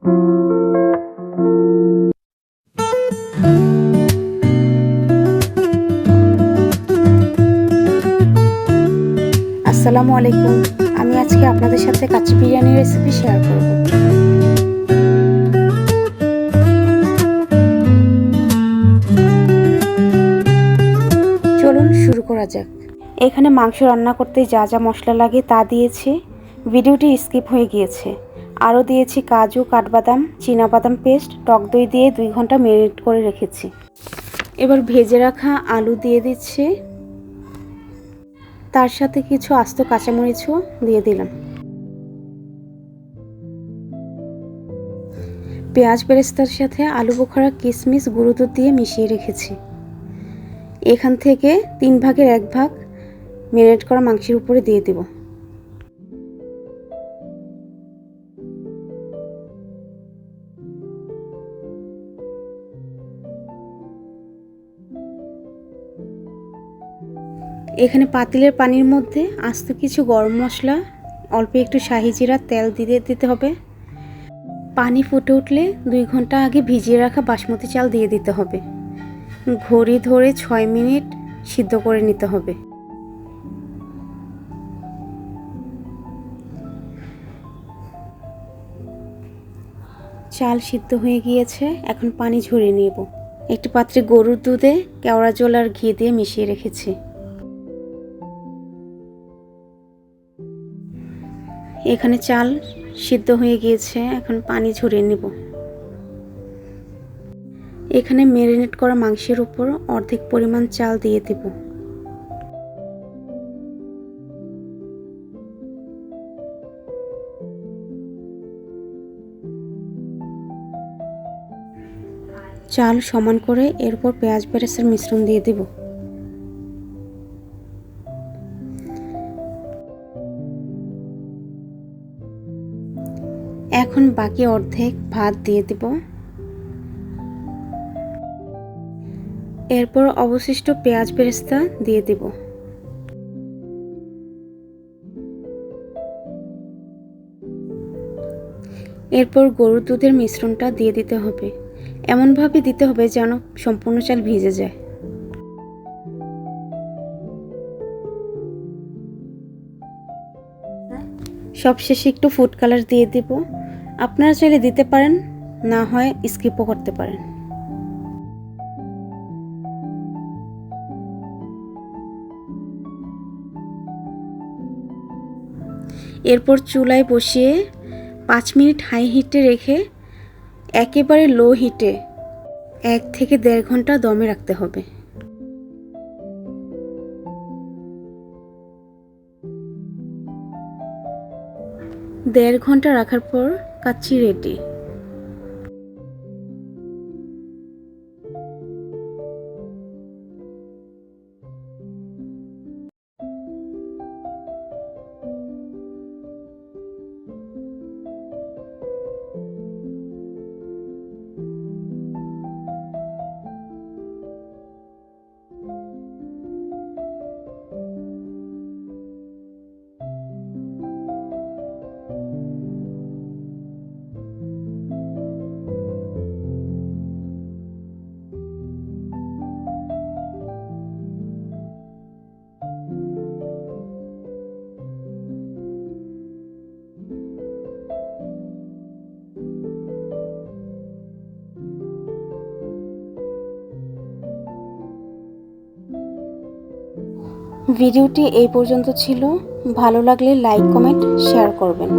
আসসালামু আলাইকুম। আমি আজকে আপনাদের সাথে কাচ্চি বিরিয়ানির রেসিপি শেয়ার করব। চলুন শুরু করা যাক। এখানে মাংস রান্না করতে যা যা মশলা লাগে তা দিয়েছি। ভিডিওটি স্কিপ হয়ে গিয়েছে। আরও দিয়েছি কাজু, কাঠবাদাম বাদাম পেস্ট, টক দই দিয়ে দুই ঘণ্টা মেরিনেট করে রেখেছি। এবার ভেজে রাখা আলু দিয়ে দিচ্ছি। তার সাথে কিছু আস্ত কাঁচামরিচও দিয়ে দিলাম। পেঁয়াজ বেরেস্তার সাথে আলু বোখরা কিশমিশ গুঁড়ো দুধ দিয়ে মিশিয়ে রেখেছি। এখান থেকে তিন ভাগের এক ভাগ মেরিনেট করা মাংসের উপরে দিয়ে দেব। এখানে পাতিলের পানির মধ্যে আস্ত কিছু গরম মশলা, অল্প একটু শাহি জিরা, তেল দিয়ে দিতে হবে। পানি ফুটে উঠলে দুই ঘণ্টা আগে ভিজিয়ে রাখা বাসমতি চাল দিয়ে দিতে হবে। ঘড়ি ধরে ছয় মিনিট সিদ্ধ করে নিতে হবে। চাল সিদ্ধ হয়ে গিয়েছে, এখন পানি ঝরিয়ে নেব। একটি পাত্রে গরুর দুধে কেওড়া জল আর ঘি দিয়ে মিশিয়ে রেখেছি। এখানে চাল সিদ্ধ হয়ে গিয়েছে, এখন পানি ঝরিয়ে নেব। এখানে ম্যারিনেট করা মাংসের উপর অর্ধেক পরিমাণ চাল দিয়ে দেব। চাল সমান করে এরপর পেঁয়াজ বেরেসের মিশ্রণ দিয়ে দেব। এখন বাকি অর্ধেক ভাত দিয়ে দেব। এরপর অবশিষ্ট পেঁয়াজ বেরেস্তা দিয়ে দেব। এরপর গরুর দুধের মিশ্রণটা দিয়ে দিতে হবে। এমনভাবে দিতে হবে যেন সম্পূর্ণ চাল ভিজে যায়। সবশেষে একটু ফুড কালার দিয়ে দেব। আপনারা চাইলে দিতে পারেন, না হয় স্কিপও করতে পারেন। এরপর চুলায় বসিয়ে পাঁচ মিনিট হাই হিটে রেখে একেবারে লো হিটে এক থেকে দেড় ঘণ্টা দমে রাখতে হবে। দেড় ঘণ্টা রাখার পর কাচ্চি রেডি। ভিডিওটি এই পর্যন্ত ছিল। ভালো লাগলে লাইক কমেন্ট শেয়ার করবেন।